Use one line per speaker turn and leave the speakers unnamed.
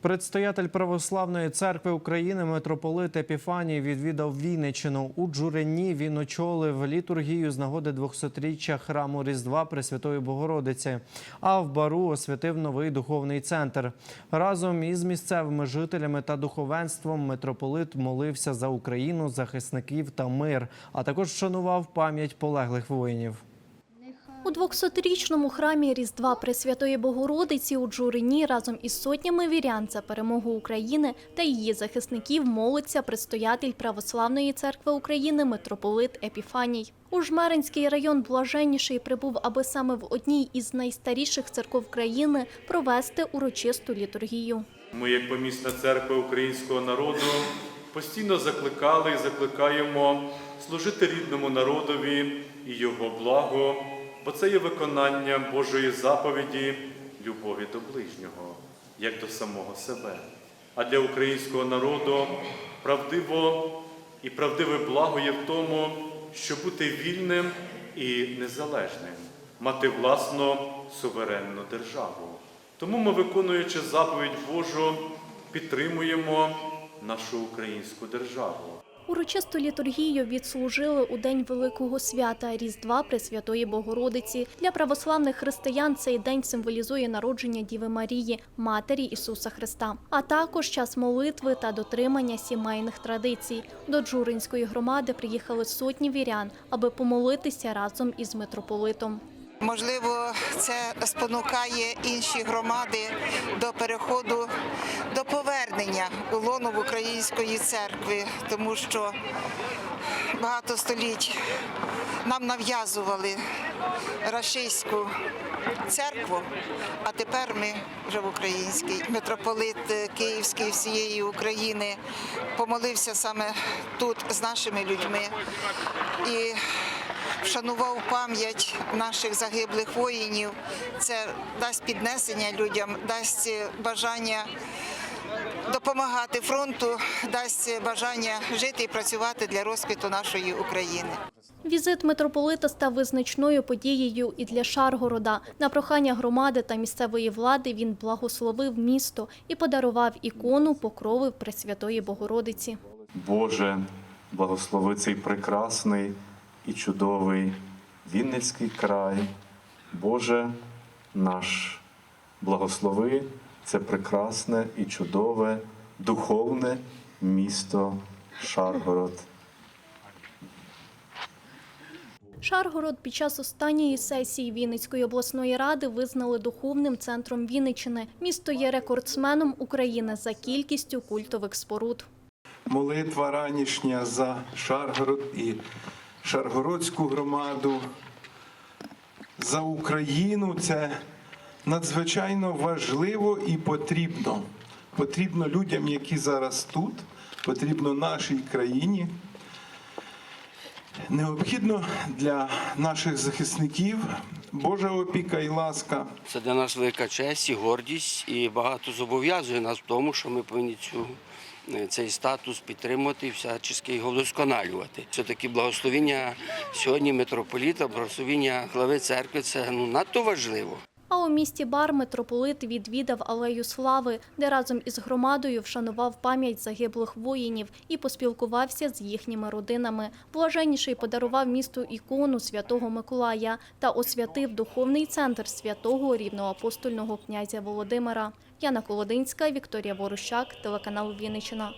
Предстоятель Православної церкви України митрополит Епіфаній відвідав Вінниччину. У Джурині він очолив літургію з нагоди 200-річчя храму Різдва Пресвятої Богородиці. А в Бару освятив новий духовний центр. Разом із місцевими жителями та духовенством митрополит молився за Україну, захисників та мир, а також вшанував пам'ять полеглих воїнів.
У 200-річному храмі Різдва Пресвятої Богородиці у Джурині разом із сотнями вірян за перемогу України та її захисників молиться предстоятель Православної церкви України митрополит Епіфаній. У Жмеринський район Блаженніший прибув, аби саме в одній із найстаріших церков країни провести урочисту літургію.
Ми, як помісна церква українського народу, постійно закликали і закликаємо служити рідному народові і його благо, бо це є виконання Божої заповіді любові до ближнього, як до самого себе. А для українського народу правдиво і правдиве благо є в тому, щоб бути вільним і незалежним, мати власну суверенну державу. Тому ми, виконуючи заповідь Божу, підтримуємо нашу українську державу.
Урочисту літургію відслужили у день Великого свята Різдва Пресвятої Богородиці. Для православних християн цей день символізує народження Діви Марії, Матері Ісуса Христа, а також час молитви та дотримання сімейних традицій. До Джуринської громади приїхали сотні вірян, аби помолитися разом із митрополитом.
Можливо, це спонукає інші громади до переходу до повернення у лоно в української церкви, тому що багато століть нам нав'язували рашистську церкву, а тепер ми вже в українській. Митрополит е, Київський всієї України помолився саме тут з нашими людьми і вшанував пам'ять наших загиблих воїнів. Це дасть піднесення людям, дасть бажання допомагати фронту, дасть бажання жити і працювати для розквіту нашої України.
Візит митрополита став визначною подією і для Шаргорода. На прохання громади та місцевої влади він благословив місто і подарував ікону покрови Пресвятої Богородиці.
Боже, благослови цей прекрасний і чудовий Вінницький край. Боже наш, благослови це прекрасне і чудове духовне місто Шаргород.
Шаргород під час останньої сесії Вінницької обласної ради визнали духовним центром Вінниччини. Місто є рекордсменом України за кількістю культових споруд.
молитва ранішня за Шаргород і Шаргородську громаду, за Україну це надзвичайно важливо і потрібно. Потрібно людям, які зараз тут, потрібно нашій країні. Необхідно для наших захисників Божа опіка і ласка.
Це для нас велика честь і гордість, і багато зобов'язує нас в тому, що ми повинні цю, цей статус підтримувати всячески його вдосконалювати. Все-таки благословіння сьогодні митрополіта, благословіння глави церкви це ну, надто важливо.
А у місті Бар митрополит відвідав алею слави, де разом із громадою вшанував пам'ять загиблих воїнів і поспілкувався з їхніми родинами. Блаженніший подарував місту ікону святого Миколая та освятив духовний центр святого рівноапостольного князя Володимира. Яна Колодинська, Вікторія Ворущак, телеканал Вінниччина.